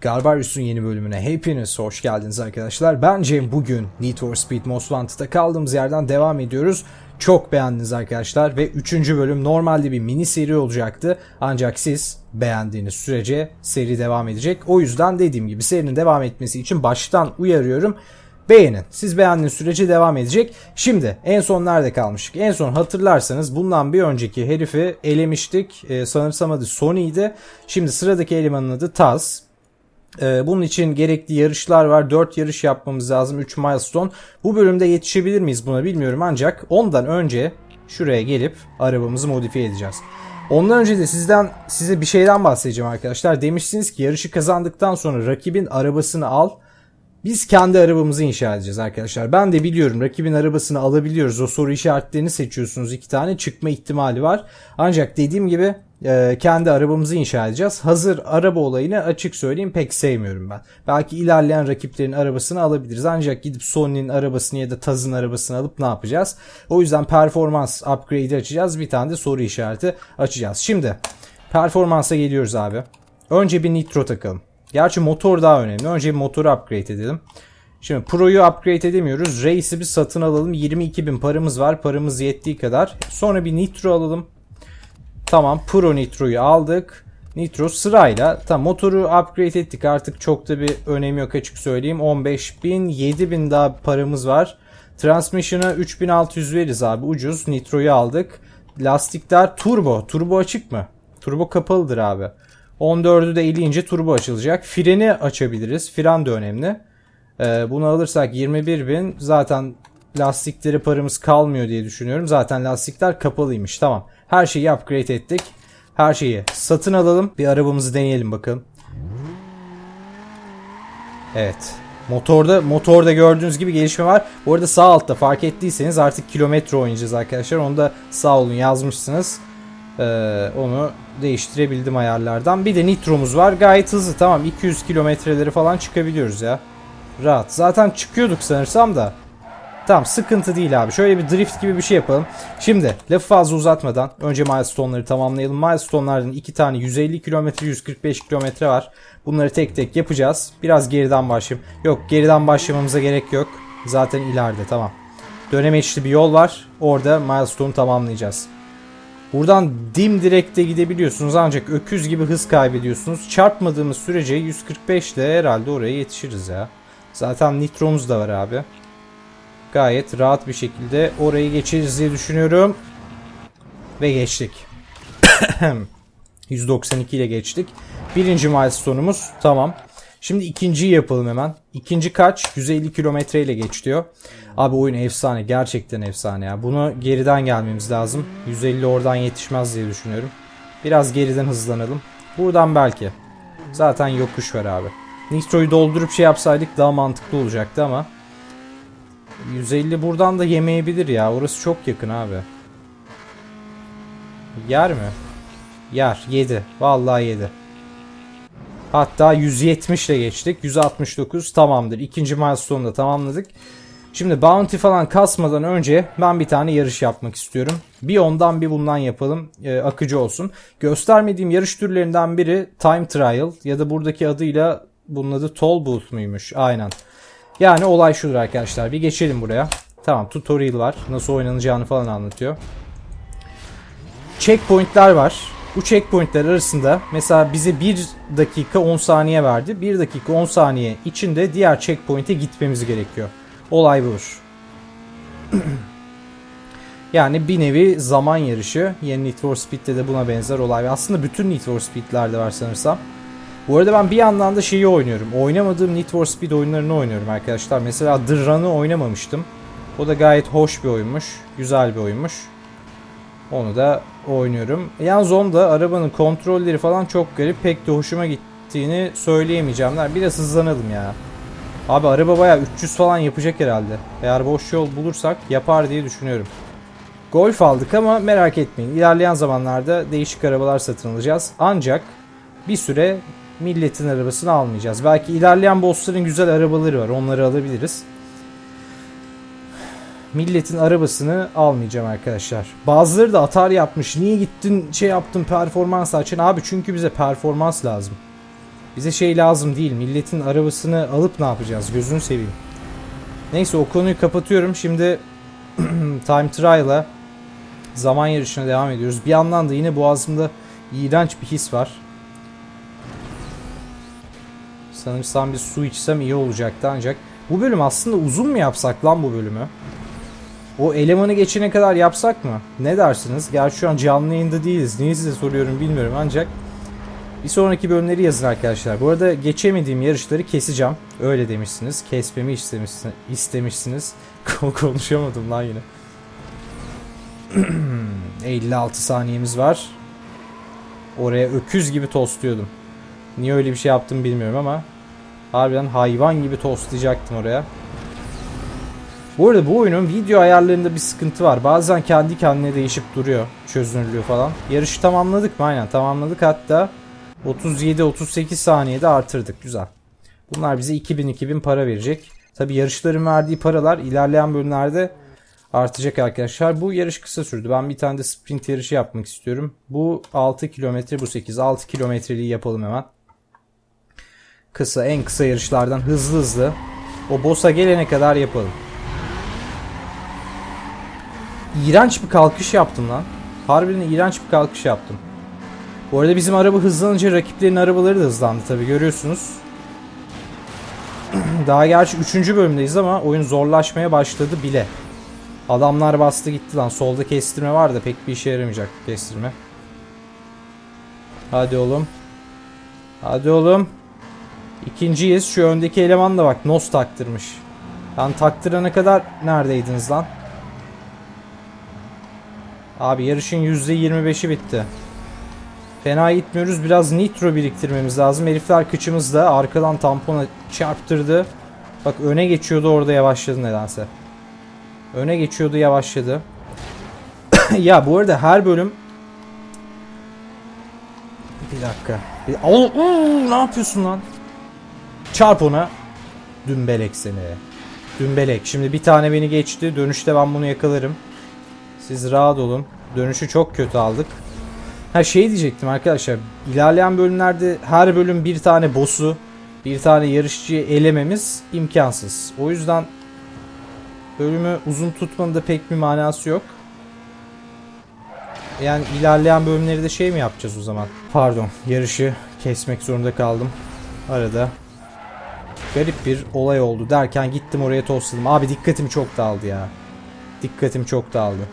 Garbarius'un yeni bölümüne hepiniz hoş geldiniz arkadaşlar. Ben Cem bugün Need for Speed Most Wanted'a kaldığımız yerden devam ediyoruz. Çok beğendiniz arkadaşlar ve 3. bölüm normalde bir mini seri olacaktı. Ancak siz beğendiğiniz sürece seri devam edecek. O yüzden dediğim gibi serinin devam etmesi için baştan uyarıyorum. Beğenin. Siz beğendiğiniz sürece devam edecek. Şimdi en son nerede kalmıştık? En son hatırlarsanız bundan bir önceki herifi elemiştik. Ee, sanırsam adı Sony'ydi. Şimdi sıradaki elemanın adı Taz. Ee, bunun için gerekli yarışlar var. 4 yarış yapmamız lazım. 3 milestone. Bu bölümde yetişebilir miyiz buna bilmiyorum ancak ondan önce şuraya gelip arabamızı modifiye edeceğiz. Ondan önce de sizden size bir şeyden bahsedeceğim arkadaşlar. Demiştiniz ki yarışı kazandıktan sonra rakibin arabasını al. Biz kendi arabamızı inşa edeceğiz arkadaşlar. Ben de biliyorum rakibin arabasını alabiliyoruz. O soru işaretlerini seçiyorsunuz. iki tane çıkma ihtimali var. Ancak dediğim gibi e, kendi arabamızı inşa edeceğiz. Hazır araba olayını açık söyleyeyim pek sevmiyorum ben. Belki ilerleyen rakiplerin arabasını alabiliriz. Ancak gidip Sony'nin arabasını ya da Taz'ın arabasını alıp ne yapacağız? O yüzden performans upgrade'i açacağız. Bir tane de soru işareti açacağız. Şimdi performansa geliyoruz abi. Önce bir nitro takalım. Gerçi motor daha önemli. Önce bir motoru upgrade edelim. Şimdi Pro'yu upgrade edemiyoruz. Race'i bir satın alalım. 22.000 paramız var. Paramız yettiği kadar. Sonra bir Nitro alalım. Tamam Pro Nitro'yu aldık. Nitro sırayla. Tamam motoru upgrade ettik. Artık çok da bir önemi yok açık söyleyeyim. 15.000 7.000 daha paramız var. Transmission'a 3600 veririz abi. Ucuz. Nitro'yu aldık. Lastikler turbo. Turbo açık mı? Turbo kapalıdır abi. 14'ü de eleyince turbo açılacak. Freni açabiliriz. Fren de önemli. Ee, bunu alırsak 21.000 zaten lastikleri paramız kalmıyor diye düşünüyorum. Zaten lastikler kapalıymış. Tamam. Her şeyi upgrade ettik. Her şeyi satın alalım. Bir arabamızı deneyelim bakalım. Evet. Motorda motorda gördüğünüz gibi gelişme var. Bu arada sağ altta fark ettiyseniz artık kilometre oynayacağız arkadaşlar. Onu da sağ olun yazmışsınız. Ee, onu değiştirebildim ayarlardan. Bir de nitromuz var. Gayet hızlı. Tamam 200 kilometreleri falan çıkabiliyoruz ya. Rahat. Zaten çıkıyorduk sanırsam da. Tamam sıkıntı değil abi. Şöyle bir drift gibi bir şey yapalım. Şimdi lafı fazla uzatmadan önce milestone'ları tamamlayalım. Milestone'lardan iki tane 150 kilometre 145 kilometre var. Bunları tek tek yapacağız. Biraz geriden başlayayım. Yok geriden başlamamıza gerek yok. Zaten ileride tamam. Dönemeçli bir yol var. Orada milestone tamamlayacağız. Buradan dim direkte gidebiliyorsunuz ancak öküz gibi hız kaybediyorsunuz. Çarpmadığımız sürece 145 ile herhalde oraya yetişiriz ya. Zaten nitromuz da var abi. Gayet rahat bir şekilde orayı geçeriz diye düşünüyorum. Ve geçtik. 192 ile geçtik. Birinci milestone'umuz tamam. Şimdi ikinciyi yapalım hemen. İkinci kaç? 150 kilometre ile geç diyor. Abi oyun efsane. Gerçekten efsane ya. Bunu geriden gelmemiz lazım. 150 oradan yetişmez diye düşünüyorum. Biraz geriden hızlanalım. Buradan belki. Zaten yokuş var abi. Nitro'yu doldurup şey yapsaydık daha mantıklı olacaktı ama. 150 buradan da yemeyebilir ya. Orası çok yakın abi. Yer mi? Yer. Yedi. Vallahi yedi. Hatta 170 ile geçtik. 169 tamamdır. İkinci milestone'u da tamamladık. Şimdi bounty falan kasmadan önce ben bir tane yarış yapmak istiyorum. Bir ondan bir bundan yapalım. E, akıcı olsun. Göstermediğim yarış türlerinden biri time trial ya da buradaki adıyla bunun adı toll booth muymuş? Aynen. Yani olay şudur arkadaşlar. Bir geçelim buraya. Tamam tutorial var. Nasıl oynanacağını falan anlatıyor. Checkpoint'ler var. Bu checkpoint'ler arasında mesela bize 1 dakika 10 saniye verdi. 1 dakika 10 saniye içinde diğer checkpoint'e gitmemiz gerekiyor. Olay budur. yani bir nevi zaman yarışı. Yeni Need for Speed'de de buna benzer olay. Aslında bütün Need for Speed'lerde var sanırsam. Bu arada ben bir yandan da şeyi oynuyorum. Oynamadığım Need for Speed oyunlarını oynuyorum arkadaşlar. Mesela The Run'ı oynamamıştım. O da gayet hoş bir oyunmuş. Güzel bir oyunmuş. Onu da oynuyorum. Yalnız onda arabanın kontrolleri falan çok garip. Pek de hoşuma gittiğini söyleyemeyeceğim. Biraz hızlanalım ya. Abi araba baya 300 falan yapacak herhalde. Eğer boş yol bulursak yapar diye düşünüyorum. Golf aldık ama merak etmeyin. İlerleyen zamanlarda değişik arabalar satın alacağız. Ancak bir süre milletin arabasını almayacağız. Belki ilerleyen bossların güzel arabaları var. Onları alabiliriz. Milletin arabasını almayacağım arkadaşlar. Bazıları da atar yapmış. Niye gittin şey yaptın performans açın? Abi çünkü bize performans lazım. Bize şey lazım değil. Milletin arabasını alıp ne yapacağız? Gözünü seveyim. Neyse o konuyu kapatıyorum. Şimdi time trial'a zaman yarışına devam ediyoruz. Bir yandan da yine boğazımda iğrenç bir his var. Sanırsam bir su içsem iyi olacaktı ancak bu bölüm aslında uzun mu yapsak lan bu bölümü? O elemanı geçene kadar yapsak mı? Ne dersiniz? Gerçi şu an canlı yayında değiliz. Niye size soruyorum bilmiyorum ancak bir sonraki bölümleri yazın arkadaşlar. Bu arada geçemediğim yarışları keseceğim. Öyle demişsiniz. Kesmemi istemişsiniz. istemişsiniz. Konuşamadım lan yine. 56 saniyemiz var. Oraya öküz gibi tostluyordum. Niye öyle bir şey yaptım bilmiyorum ama harbiden hayvan gibi tostlayacaktım oraya. Bu arada bu oyunun video ayarlarında bir sıkıntı var. Bazen kendi kendine değişip duruyor. Çözünürlüğü falan. Yarışı tamamladık mı? Aynen tamamladık. Hatta 37-38 saniyede artırdık. Güzel. Bunlar bize 2000-2000 para verecek. Tabi yarışların verdiği paralar ilerleyen bölümlerde artacak arkadaşlar. Bu yarış kısa sürdü. Ben bir tane de sprint yarışı yapmak istiyorum. Bu 6 kilometre bu 8. 6 kilometreliği yapalım hemen. Kısa en kısa yarışlardan hızlı hızlı o boss'a gelene kadar yapalım. İğrenç bir kalkış yaptım lan. Harbiden iğrenç bir kalkış yaptım. Bu arada bizim araba hızlanınca rakiplerin arabaları da hızlandı tabi görüyorsunuz. Daha gerçi 3. bölümdeyiz ama oyun zorlaşmaya başladı bile. Adamlar bastı gitti lan. Solda kestirme var da pek bir işe yaramayacak kestirme. Hadi oğlum. Hadi oğlum. İkinciyiz. Şu öndeki eleman da bak nos taktırmış. Ben taktırana kadar neredeydiniz lan? Abi yarışın %25'i bitti. Fena gitmiyoruz. Biraz nitro biriktirmemiz lazım. Herifler kıçımızda arkadan tampona çarptırdı. Bak öne geçiyordu orada yavaşladı nedense. Öne geçiyordu yavaşladı. ya bu arada her bölüm bir dakika. Bir... Oo, oo, ne yapıyorsun lan? Çarp ona. Dümbelek seni. Dümbelek. Şimdi bir tane beni geçti. Dönüşte ben bunu yakalarım. Siz rahat olun. Dönüşü çok kötü aldık. Ha şey diyecektim arkadaşlar. İlerleyen bölümlerde her bölüm bir tane boss'u, bir tane yarışçıyı elememiz imkansız. O yüzden bölümü uzun tutmanın da pek bir manası yok. Yani ilerleyen bölümleri de şey mi yapacağız o zaman? Pardon, yarışı kesmek zorunda kaldım. Arada garip bir olay oldu derken gittim oraya tostladım. Abi dikkatim çok dağıldı ya. Dikkatim çok dağıldı.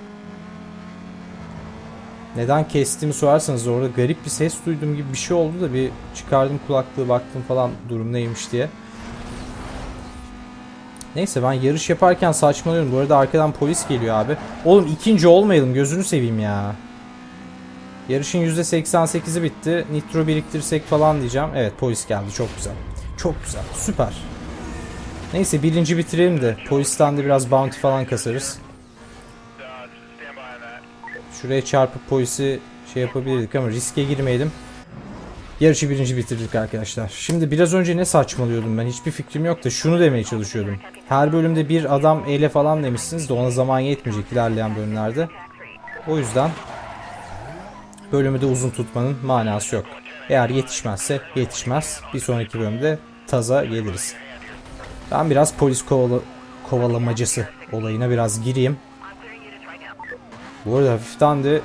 Neden kestiğimi sorarsanız orada garip bir ses duyduğum gibi bir şey oldu da bir çıkardım kulaklığı baktım falan durum neymiş diye. Neyse ben yarış yaparken saçmalıyorum. Bu arada arkadan polis geliyor abi. Oğlum ikinci olmayalım gözünü seveyim ya. Yarışın %88'i bitti. Nitro biriktirsek falan diyeceğim. Evet polis geldi çok güzel. Çok güzel süper. Neyse birinci bitirelim de polisten de biraz bounty falan kasarız. Şuraya çarpıp polisi şey yapabilirdik ama riske girmeyelim. Yarışı birinci bitirdik arkadaşlar. Şimdi biraz önce ne saçmalıyordum ben hiçbir fikrim yok da şunu demeye çalışıyordum. Her bölümde bir adam ele falan demişsiniz de ona zaman yetmeyecek ilerleyen bölümlerde. O yüzden bölümü de uzun tutmanın manası yok. Eğer yetişmezse yetişmez. Bir sonraki bölümde taza geliriz. Ben biraz polis kovala kovalamacısı olayına biraz gireyim. Bu arada hafiften de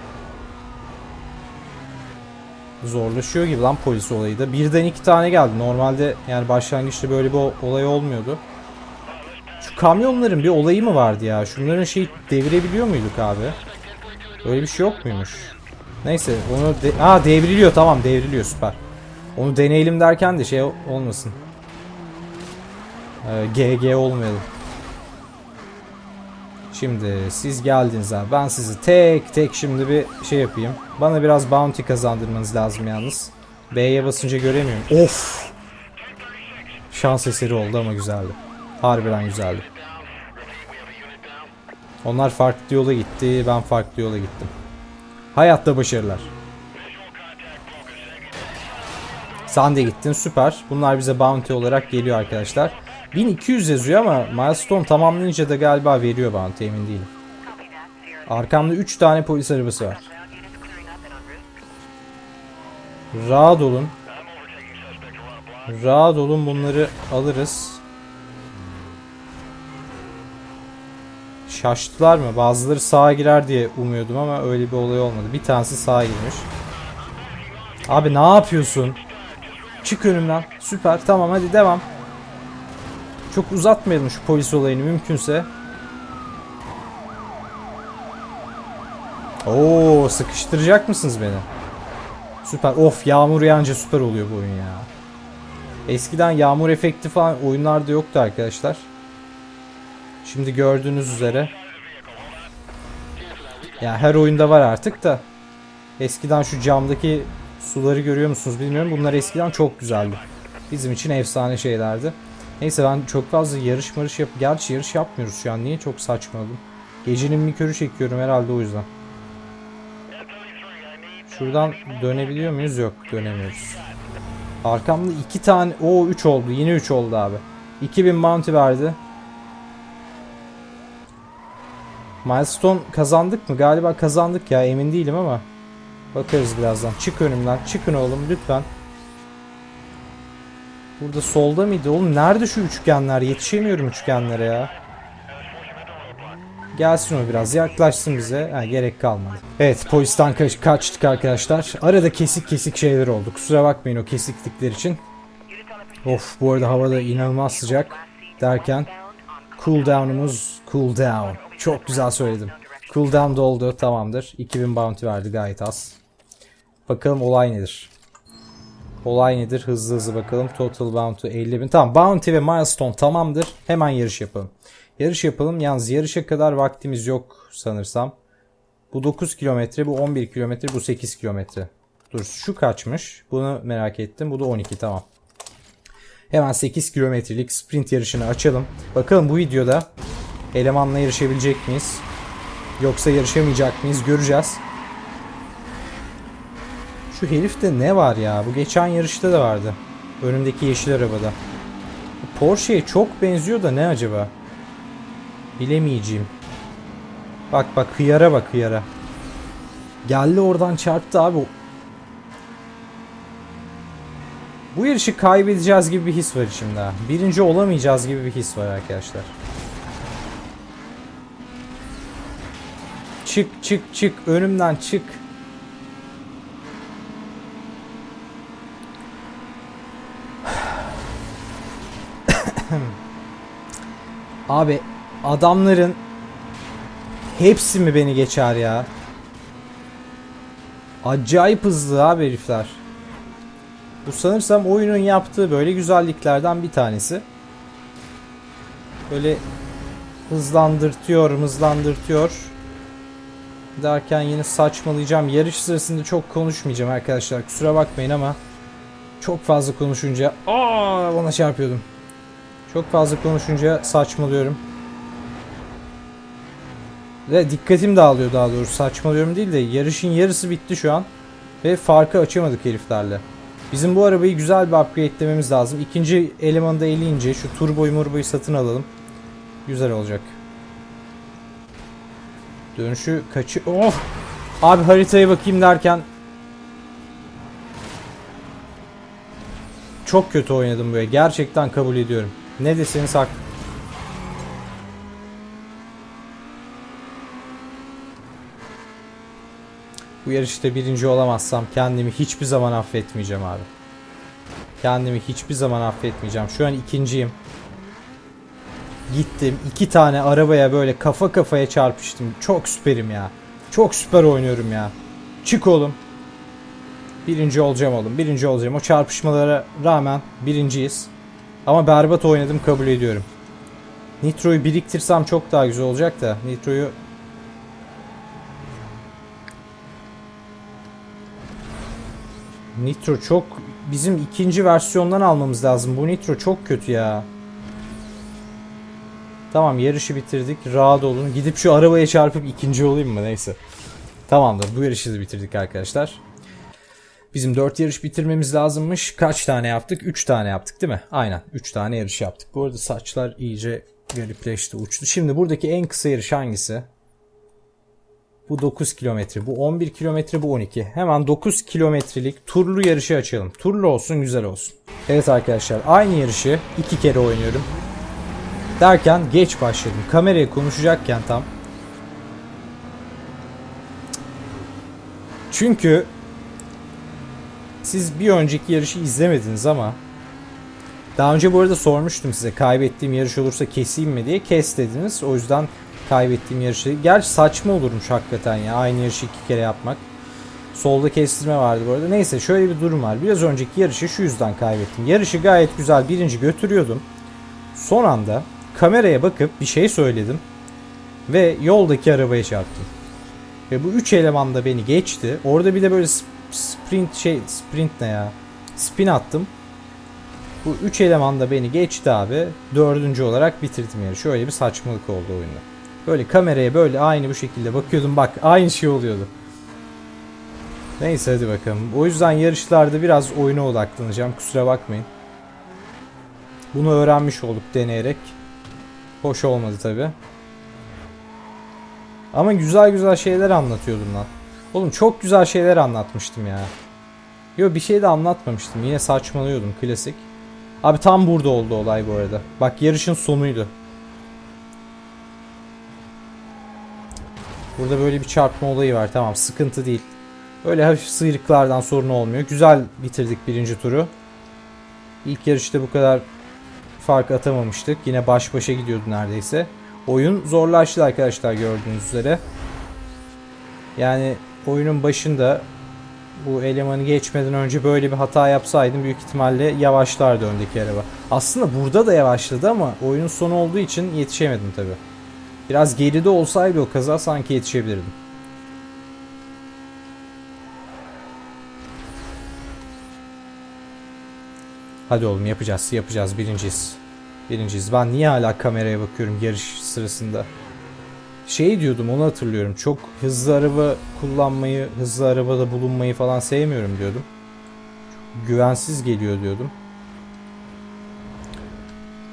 zorlaşıyor gibi lan polis olayı da. Birden iki tane geldi. Normalde yani başlangıçta böyle bir olay olmuyordu. Şu kamyonların bir olayı mı vardı ya? Şunların şeyi devirebiliyor muyduk abi? Öyle bir şey yok muymuş? Neyse onu de Aa devriliyor tamam devriliyor süper. Onu deneyelim derken de şey olmasın. Ee, GG olmayalım. Şimdi siz geldiniz abi. Ben sizi tek tek şimdi bir şey yapayım. Bana biraz bounty kazandırmanız lazım yalnız. B'ye basınca göremiyorum. Of! Şans eseri oldu ama güzeldi. Harbiden güzeldi. Onlar farklı yola gitti. Ben farklı yola gittim. Hayatta başarılar. Sen de gittin süper. Bunlar bize bounty olarak geliyor arkadaşlar. 1200 yazıyor ama milestone tamamlayınca da galiba veriyor bounty emin değilim. Arkamda 3 tane polis arabası var. Rahat olun. Rahat olun bunları alırız. Şaştılar mı? Bazıları sağa girer diye umuyordum ama öyle bir olay olmadı. Bir tanesi sağa girmiş. Abi ne yapıyorsun? Çık önümden. Süper. Tamam hadi devam. Çok uzatmayalım şu polis olayını mümkünse. Oo sıkıştıracak mısınız beni? Süper. Of yağmur yağınca süper oluyor bu oyun ya. Eskiden yağmur efekti falan oyunlarda yoktu arkadaşlar. Şimdi gördüğünüz üzere. Ya her oyunda var artık da. Eskiden şu camdaki suları görüyor musunuz bilmiyorum. Bunlar eskiden çok güzeldi. Bizim için efsane şeylerdi. Neyse ben çok fazla yarış marış yap... Gerçi yarış yapmıyoruz şu an. Niye çok saçmaladım? Gecenin bir körü çekiyorum herhalde o yüzden. Şuradan dönebiliyor muyuz? Yok dönemiyoruz. Arkamda iki tane... o 3 oldu. Yine 3 oldu abi. 2000 bounty verdi. Milestone kazandık mı? Galiba kazandık ya emin değilim ama. Bakarız birazdan. Çık önümden. Çıkın oğlum lütfen. Burada solda mıydı oğlum? Nerede şu üçgenler? Yetişemiyorum üçgenlere ya. Gelsin o biraz. Yaklaşsın bize. Ha, gerek kalmadı. Evet polisten kaç kaçtık arkadaşlar. Arada kesik kesik şeyler oldu. Kusura bakmayın o kesiklikler için. Of bu arada havada inanılmaz sıcak derken cooldown'umuz cool down. Çok güzel söyledim. Cooldown doldu tamamdır. 2000 bounty verdi gayet az. Bakalım olay nedir? Olay nedir? Hızlı hızlı bakalım. Total bounty 50.000. Tamam bounty ve milestone tamamdır. Hemen yarış yapalım. Yarış yapalım. Yalnız yarışa kadar vaktimiz yok sanırsam. Bu 9 kilometre, bu 11 kilometre, bu 8 kilometre. Dur şu kaçmış? Bunu merak ettim. Bu da 12 tamam. Hemen 8 kilometrelik sprint yarışını açalım. Bakalım bu videoda elemanla yarışabilecek miyiz? Yoksa yarışamayacak mıyız? Göreceğiz. Şu herifte ne var ya? Bu geçen yarışta da vardı. Önümdeki yeşil arabada. Porsche'ye çok benziyor da ne acaba? Bilemeyeceğim. Bak bak hıyara bak hıyara. Geldi oradan çarptı abi. Bu yarışı kaybedeceğiz gibi bir his var içimde. Birinci olamayacağız gibi bir his var arkadaşlar. Çık çık çık önümden çık. Abi adamların hepsi mi beni geçer ya? Acayip hızlı abi herifler. Bu sanırsam oyunun yaptığı böyle güzelliklerden bir tanesi. Böyle hızlandırtıyor, hızlandırtıyor. Derken yine saçmalayacağım. Yarış sırasında çok konuşmayacağım arkadaşlar. Kusura bakmayın ama çok fazla konuşunca aa bana çarpıyordum. Çok fazla konuşunca saçmalıyorum. Ve dikkatim dağılıyor daha doğrusu. Saçmalıyorum değil de yarışın yarısı bitti şu an. Ve farkı açamadık heriflerle. Bizim bu arabayı güzel bir upgrade'lememiz lazım. İkinci elemanı da eleyince şu turboyu murboyu satın alalım. Güzel olacak. Dönüşü kaçı... Oh! Abi haritaya bakayım derken... Çok kötü oynadım böyle. Gerçekten kabul ediyorum. Ne deseniz hak. Bu yarışta birinci olamazsam kendimi hiçbir zaman affetmeyeceğim abi. Kendimi hiçbir zaman affetmeyeceğim. Şu an ikinciyim. Gittim iki tane arabaya böyle kafa kafaya çarpıştım. Çok süperim ya. Çok süper oynuyorum ya. Çık oğlum. Birinci olacağım oğlum. Birinci olacağım. O çarpışmalara rağmen birinciyiz. Ama berbat oynadım kabul ediyorum. Nitro'yu biriktirsem çok daha güzel olacak da. Nitro'yu Nitro çok bizim ikinci versiyondan almamız lazım. Bu Nitro çok kötü ya. Tamam yarışı bitirdik. Rahat olun. Gidip şu arabaya çarpıp ikinci olayım mı? Neyse. Tamamdır. Bu yarışı da bitirdik arkadaşlar. Bizim 4 yarış bitirmemiz lazımmış. Kaç tane yaptık? 3 tane yaptık değil mi? Aynen. 3 tane yarış yaptık. Bu arada saçlar iyice garipleşti, uçtu. Şimdi buradaki en kısa yarış hangisi? Bu 9 kilometre, bu 11 kilometre, bu 12. Hemen 9 kilometrelik turlu yarışı açalım. Turlu olsun, güzel olsun. Evet arkadaşlar, aynı yarışı iki kere oynuyorum. Derken geç başladım. Kameraya konuşacakken tam. Çünkü siz bir önceki yarışı izlemediniz ama daha önce bu arada sormuştum size kaybettiğim yarış olursa keseyim mi diye. Kes dediniz. O yüzden kaybettiğim yarışı. Gerçi saçma olurmuş hakikaten ya. Aynı yarışı iki kere yapmak. Solda kestirme vardı bu arada. Neyse şöyle bir durum var. Biraz önceki yarışı şu yüzden kaybettim. Yarışı gayet güzel birinci götürüyordum. Son anda kameraya bakıp bir şey söyledim. Ve yoldaki arabaya çarptım. Ve bu üç eleman da beni geçti. Orada bir de böyle sprint şey sprint ne ya? Spin attım. Bu üç eleman da beni geçti abi. Dördüncü olarak bitirdim yarışı. Öyle bir saçmalık oldu oyunda. Böyle kameraya böyle aynı bu şekilde bakıyordum. Bak aynı şey oluyordu. Neyse hadi bakalım. O yüzden yarışlarda biraz oyuna odaklanacağım. Kusura bakmayın. Bunu öğrenmiş olduk deneyerek. Hoş olmadı tabi. Ama güzel güzel şeyler anlatıyordum lan. Oğlum çok güzel şeyler anlatmıştım ya. Yo bir şey de anlatmamıştım. Yine saçmalıyordum klasik. Abi tam burada oldu olay bu arada. Bak yarışın sonuydu. Burada böyle bir çarpma olayı var. Tamam sıkıntı değil. Öyle hafif sıyrıklardan sorun olmuyor. Güzel bitirdik birinci turu. İlk yarışta bu kadar fark atamamıştık. Yine baş başa gidiyordu neredeyse. Oyun zorlaştı arkadaşlar gördüğünüz üzere. Yani oyunun başında bu elemanı geçmeden önce böyle bir hata yapsaydım büyük ihtimalle yavaşlardı öndeki araba. Aslında burada da yavaşladı ama oyunun sonu olduğu için yetişemedim tabi. Biraz geride olsaydı o kaza sanki yetişebilirdim. Hadi oğlum yapacağız yapacağız birinciyiz. Birinciyiz. Ben niye hala kameraya bakıyorum yarış sırasında? Şey diyordum onu hatırlıyorum. Çok hızlı araba kullanmayı, hızlı arabada bulunmayı falan sevmiyorum diyordum. Güvensiz geliyor diyordum.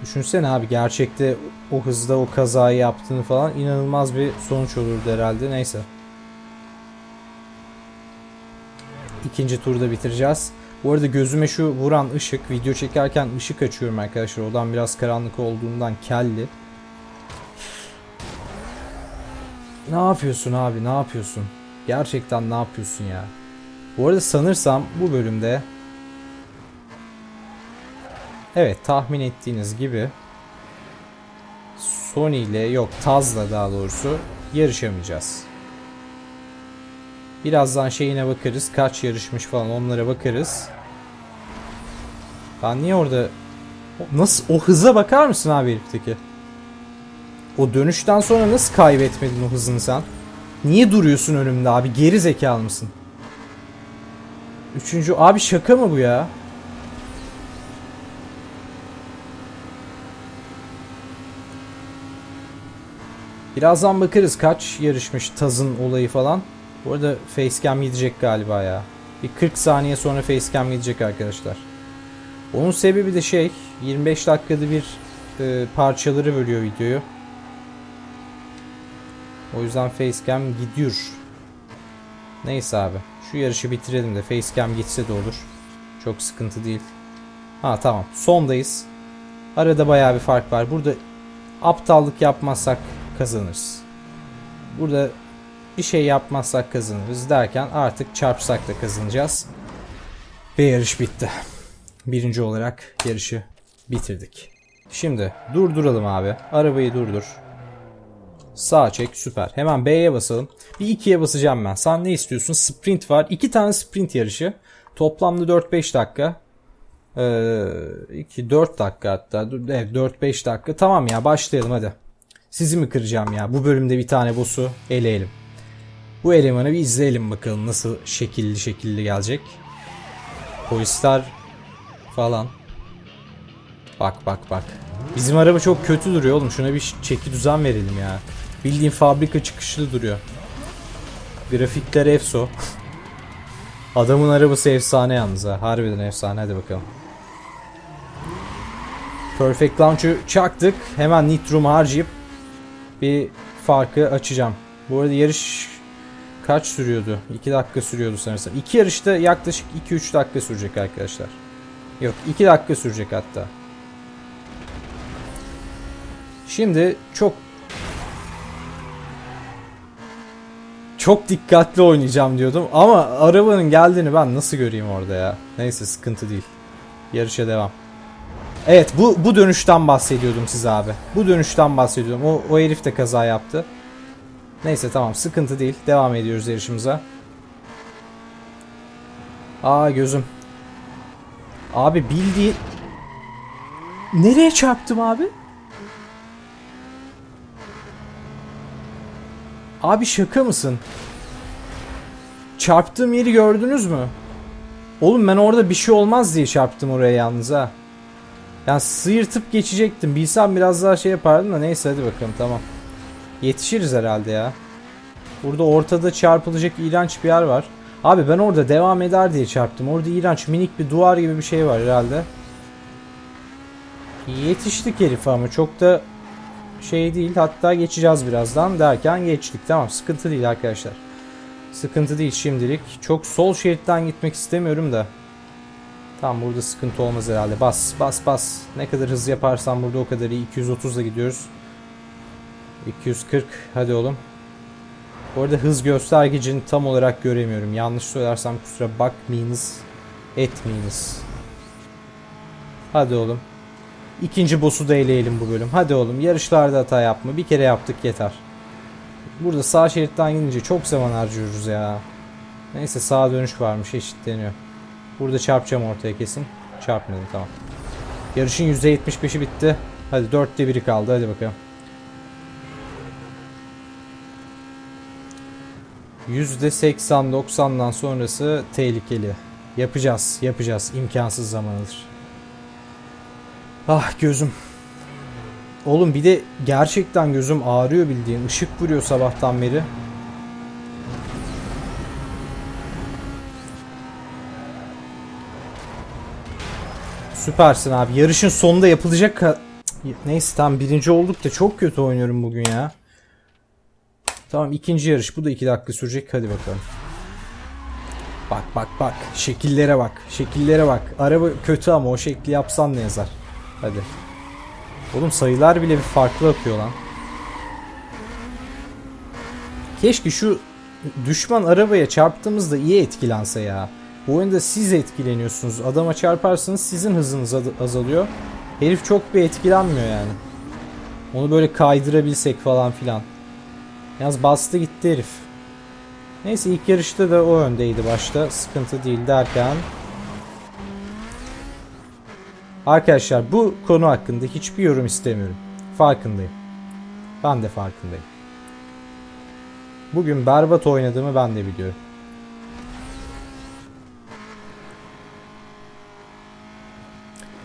Düşünsene abi gerçekte o hızda o kazayı yaptığını falan inanılmaz bir sonuç olurdu herhalde. Neyse. İkinci turda bitireceğiz. Bu arada gözüme şu vuran ışık video çekerken ışık açıyorum arkadaşlar. Odan biraz karanlık olduğundan kelli. Ne yapıyorsun abi ne yapıyorsun? Gerçekten ne yapıyorsun ya? Bu arada sanırsam bu bölümde Evet tahmin ettiğiniz gibi Sony ile yok Taz'la daha doğrusu yarışamayacağız. Birazdan şeyine bakarız. Kaç yarışmış falan onlara bakarız. Ben niye orada Nasıl o hıza bakar mısın abi herifteki? O dönüşten sonra nasıl kaybetmedin o hızını sen? Niye duruyorsun önümde abi? Geri zekalı mısın? Üçüncü abi şaka mı bu ya? Birazdan bakarız kaç yarışmış Taz'ın olayı falan. Bu arada facecam gidecek galiba ya. Bir 40 saniye sonra facecam gidecek arkadaşlar. Onun sebebi de şey 25 dakikada bir e, parçaları bölüyor videoyu. O yüzden facecam gidiyor. Neyse abi. Şu yarışı bitirelim de facecam gitse de olur. Çok sıkıntı değil. Ha tamam. Sondayız. Arada bayağı bir fark var. Burada aptallık yapmazsak kazanırız. Burada bir şey yapmazsak kazanırız derken artık çarpsak da kazanacağız. Ve yarış bitti. Birinci olarak yarışı bitirdik. Şimdi durduralım abi. Arabayı durdur. Sağ çek süper. Hemen B'ye basalım. Bir 2'ye basacağım ben. Sen ne istiyorsun? Sprint var. 2 tane sprint yarışı. Toplamda 4-5 dakika. Ee, 2 4 dakika hatta. Evet 4-5 dakika. Tamam ya başlayalım hadi. Sizi mi kıracağım ya? Bu bölümde bir tane boss'u eleyelim. Bu elemanı bir izleyelim bakalım nasıl şekilli şekilli gelecek. Polisler falan. Bak bak bak. Bizim araba çok kötü duruyor oğlum. Şuna bir çeki düzen verelim ya. Bildiğin fabrika çıkışlı duruyor. Grafikler efso. Adamın arabası efsane yalnız ha. Harbiden efsane. Hadi bakalım. Perfect Launch'u çaktık. Hemen Nitro'mu harcayıp bir farkı açacağım. Bu arada yarış kaç sürüyordu? 2 dakika sürüyordu sanırsam. İki yarışta yaklaşık 2-3 dakika sürecek arkadaşlar. Yok 2 dakika sürecek hatta. Şimdi çok çok dikkatli oynayacağım diyordum ama arabanın geldiğini ben nasıl göreyim orada ya. Neyse sıkıntı değil. Yarışa devam. Evet bu bu dönüşten bahsediyordum size abi. Bu dönüşten bahsediyordum. O, o herif de kaza yaptı. Neyse tamam sıkıntı değil. Devam ediyoruz yarışımıza. Aa gözüm. Abi bildiğin... Nereye çarptım abi? Abi şaka mısın? Çarptığım yeri gördünüz mü? Oğlum ben orada bir şey olmaz diye çarptım oraya yalnız ha. Yani sıyırtıp geçecektim. Bilsem biraz daha şey yapardım da neyse hadi bakalım tamam. Yetişiriz herhalde ya. Burada ortada çarpılacak iğrenç bir yer var. Abi ben orada devam eder diye çarptım. Orada iğrenç minik bir duvar gibi bir şey var herhalde. Yetiştik herif ama çok da şey değil. Hatta geçeceğiz birazdan derken geçtik. Tamam sıkıntı değil arkadaşlar. Sıkıntı değil şimdilik. Çok sol şeritten gitmek istemiyorum da. Tamam burada sıkıntı olmaz herhalde. Bas bas bas. Ne kadar hız yaparsan burada o kadar iyi. 230 ile gidiyoruz. 240 hadi oğlum. Bu arada hız göstergecini tam olarak göremiyorum. Yanlış söylersem kusura bakmayınız. Etmeyiniz. Hadi oğlum. İkinci boss'u da eleyelim bu bölüm. Hadi oğlum yarışlarda hata yapma. Bir kere yaptık yeter. Burada sağ şeritten gidince çok zaman harcıyoruz ya. Neyse sağa dönüş varmış eşitleniyor. Burada çarpacağım ortaya kesin. Çarpmadım tamam. Yarışın %75'i bitti. Hadi 4'te 1'i kaldı hadi bakalım. %80-90'dan sonrası tehlikeli. Yapacağız, yapacağız. İmkansız zamanıdır. Ah gözüm. Oğlum bir de gerçekten gözüm ağrıyor bildiğin. Işık vuruyor sabahtan beri. Süpersin abi. Yarışın sonunda yapılacak ka- Neyse tamam birinci olduk da çok kötü oynuyorum bugün ya. Tamam ikinci yarış. Bu da iki dakika sürecek. Hadi bakalım. Bak bak bak. Şekillere bak. Şekillere bak. Araba kötü ama o şekli yapsan ne yazar? Hadi. Oğlum sayılar bile bir farklı akıyor lan. Keşke şu düşman arabaya çarptığımızda iyi etkilense ya. Bu oyunda siz etkileniyorsunuz. Adama çarparsanız sizin hızınız az- azalıyor. Herif çok bir etkilenmiyor yani. Onu böyle kaydırabilsek falan filan. Yalnız bastı gitti herif. Neyse ilk yarışta da o öndeydi başta. Sıkıntı değil derken. Arkadaşlar bu konu hakkında hiçbir yorum istemiyorum. Farkındayım. Ben de farkındayım. Bugün berbat oynadığımı ben de biliyorum.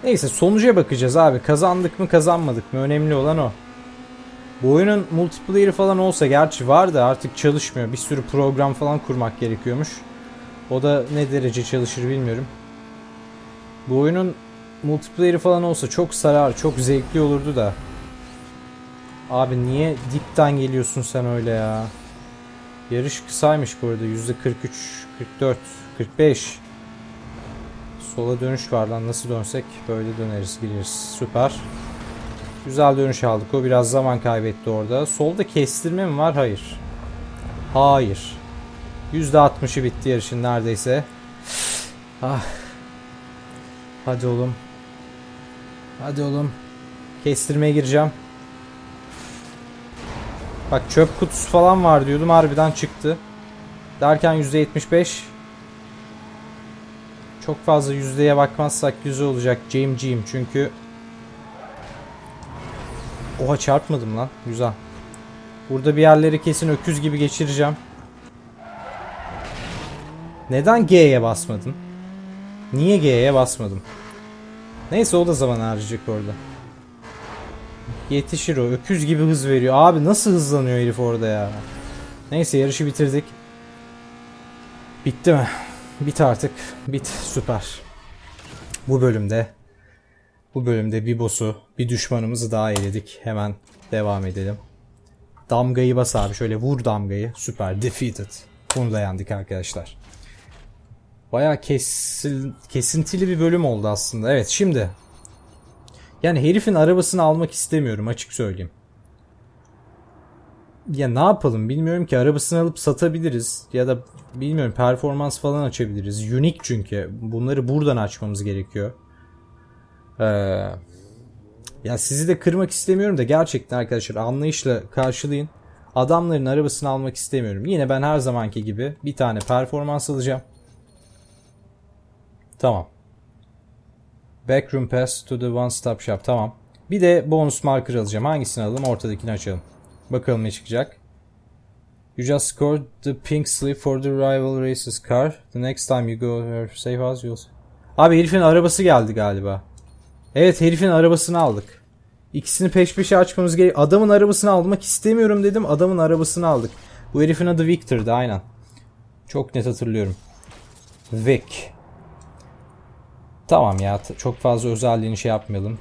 Neyse sonuca bakacağız abi. Kazandık mı kazanmadık mı? Önemli olan o. Bu oyunun multiplayer'ı falan olsa gerçi var da artık çalışmıyor. Bir sürü program falan kurmak gerekiyormuş. O da ne derece çalışır bilmiyorum. Bu oyunun multiplayer'ı falan olsa çok sarar, çok zevkli olurdu da. Abi niye dipten geliyorsun sen öyle ya? Yarış kısaymış bu arada. %43, 44, 45. Sola dönüş var lan. Nasıl dönsek böyle döneriz, gideriz. Süper. Güzel dönüş aldık. O biraz zaman kaybetti orada. Solda kestirme mi var? Hayır. Hayır. %60'ı bitti yarışın neredeyse. Ah. Hadi oğlum. Hadi oğlum. Kestirmeye gireceğim. Bak çöp kutusu falan var diyordum. Harbiden çıktı. Derken %75. Çok fazla yüzdeye bakmazsak güzel olacak James'ciğim çünkü Oha çarpmadım lan. Güzel. Burada bir yerleri kesin öküz gibi geçireceğim. Neden G'ye basmadın? Niye G'ye basmadım? Neyse o da zaman harcayacak orada. Yetişir o. Öküz gibi hız veriyor. Abi nasıl hızlanıyor herif orada ya? Neyse yarışı bitirdik. Bitti mi? Bit artık. Bit. Süper. Bu bölümde bu bölümde bir boss'u, bir düşmanımızı daha eledik. Hemen devam edelim. Damgayı bas abi. Şöyle vur damgayı. Süper. Defeated. Bunu da yendik arkadaşlar. Bayağı kesil, kesintili bir bölüm oldu aslında. Evet şimdi. Yani herifin arabasını almak istemiyorum açık söyleyeyim. Ya ne yapalım bilmiyorum ki arabasını alıp satabiliriz ya da bilmiyorum performans falan açabiliriz. Unique çünkü bunları buradan açmamız gerekiyor. Ee, ya sizi de kırmak istemiyorum da gerçekten arkadaşlar anlayışla karşılayın. Adamların arabasını almak istemiyorum. Yine ben her zamanki gibi bir tane performans alacağım. Tamam. Backroom pass to the one stop shop. Tamam. Bir de bonus marker alacağım. Hangisini alalım? Ortadakini açalım. Bakalım ne çıkacak. You just scored the pink slip for the rival races car. The next time you go her safe house you'll... Abi herifin arabası geldi galiba. Evet herifin arabasını aldık. İkisini peş peşe açmamız gerek. Adamın arabasını almak istemiyorum dedim. Adamın arabasını aldık. Bu herifin adı Victor'dı aynen. Çok net hatırlıyorum. Vic. Tamam ya çok fazla özelliğini şey yapmayalım.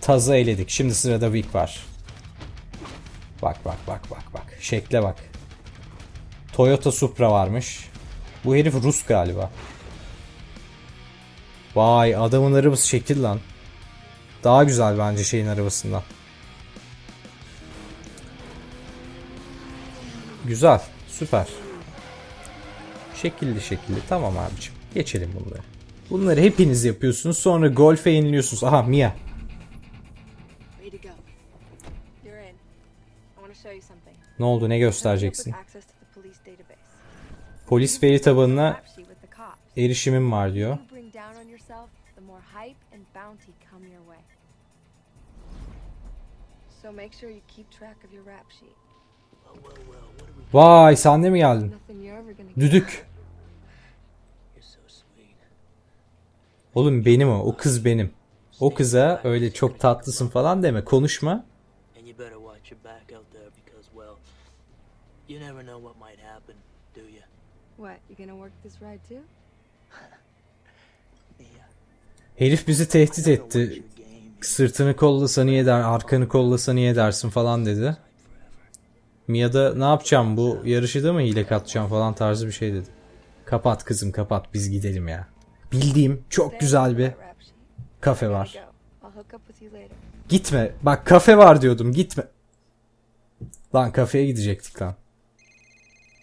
Tazı eledik. Şimdi sırada Vic var. Bak bak bak bak bak. Şekle bak. Toyota Supra varmış. Bu herif Rus galiba. Vay adamın arabası şekil lan. Daha güzel bence şeyin arabasından. Güzel. Süper. Şekilli şekilli. Tamam abicim. Geçelim bunları. Bunları hepiniz yapıyorsunuz. Sonra golfe yeniliyorsunuz. Aha Mia. Ne oldu? Ne göstereceksin? Polis veri tabanına erişimim var diyor. You bring down on yourself, the Oğlum benim o. O kız benim. O kıza öyle çok tatlısın falan deme. Konuşma. Herif bizi tehdit etti. Sırtını kollasa niye der, arkanı kollasa niye dersin falan dedi. Mia da ne yapacağım bu yarışı da mı hile katacağım falan tarzı bir şey dedi. Kapat kızım kapat biz gidelim ya. Bildiğim çok güzel bir kafe var. Gitme. Bak kafe var diyordum. Gitme. Lan kafeye gidecektik lan.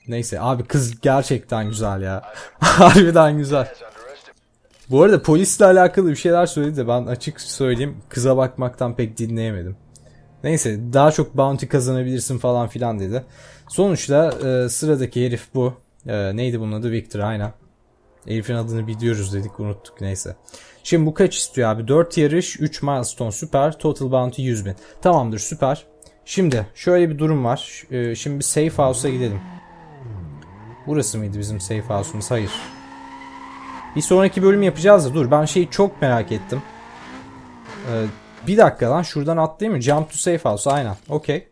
Neyse abi kız gerçekten güzel ya. Harbiden güzel. Bu arada polisle alakalı bir şeyler söyledi de ben açık söyleyeyim kıza bakmaktan pek dinleyemedim. Neyse daha çok bounty kazanabilirsin falan filan dedi. Sonuçta e, sıradaki herif bu. E, neydi bunun adı? Victor aynen. Herifin adını biliyoruz dedik unuttuk neyse. Şimdi bu kaç istiyor abi? 4 yarış 3 milestone süper. Total bounty 100 bin. Tamamdır süper. Şimdi şöyle bir durum var. E, Şimdi bir safe house'a gidelim. Burası mıydı bizim safe house'umuz? Hayır. Bir sonraki bölüm yapacağız da dur ben şeyi çok merak ettim. Ee, bir dakika lan şuradan atlayayım mı? Jump to safe house aynen. Okey.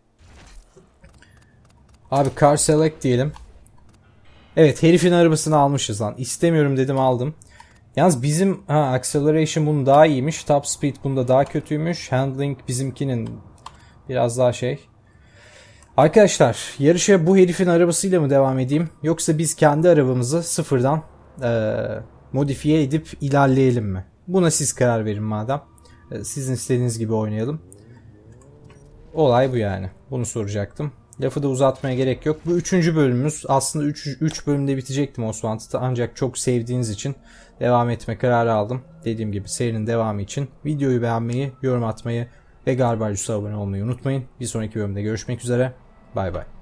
Abi car select diyelim. Evet herifin arabasını almışız lan. İstemiyorum dedim aldım. Yalnız bizim ha, acceleration bunun daha iyiymiş. Top speed bunda daha kötüymüş. Handling bizimkinin biraz daha şey. Arkadaşlar yarışa bu herifin arabasıyla mı devam edeyim? Yoksa biz kendi arabamızı sıfırdan eee, modifiye edip ilerleyelim mi? Buna siz karar verin madem. E, Sizin istediğiniz gibi oynayalım. Olay bu yani. Bunu soracaktım. Lafı da uzatmaya gerek yok. Bu üçüncü bölümümüz. Aslında 3 üç, üç bölümde bitecekti Most Wanted'ı. Ancak çok sevdiğiniz için devam etme kararı aldım. Dediğim gibi serinin devamı için videoyu beğenmeyi, yorum atmayı ve Garbarius'a abone olmayı unutmayın. Bir sonraki bölümde görüşmek üzere. Bay bay.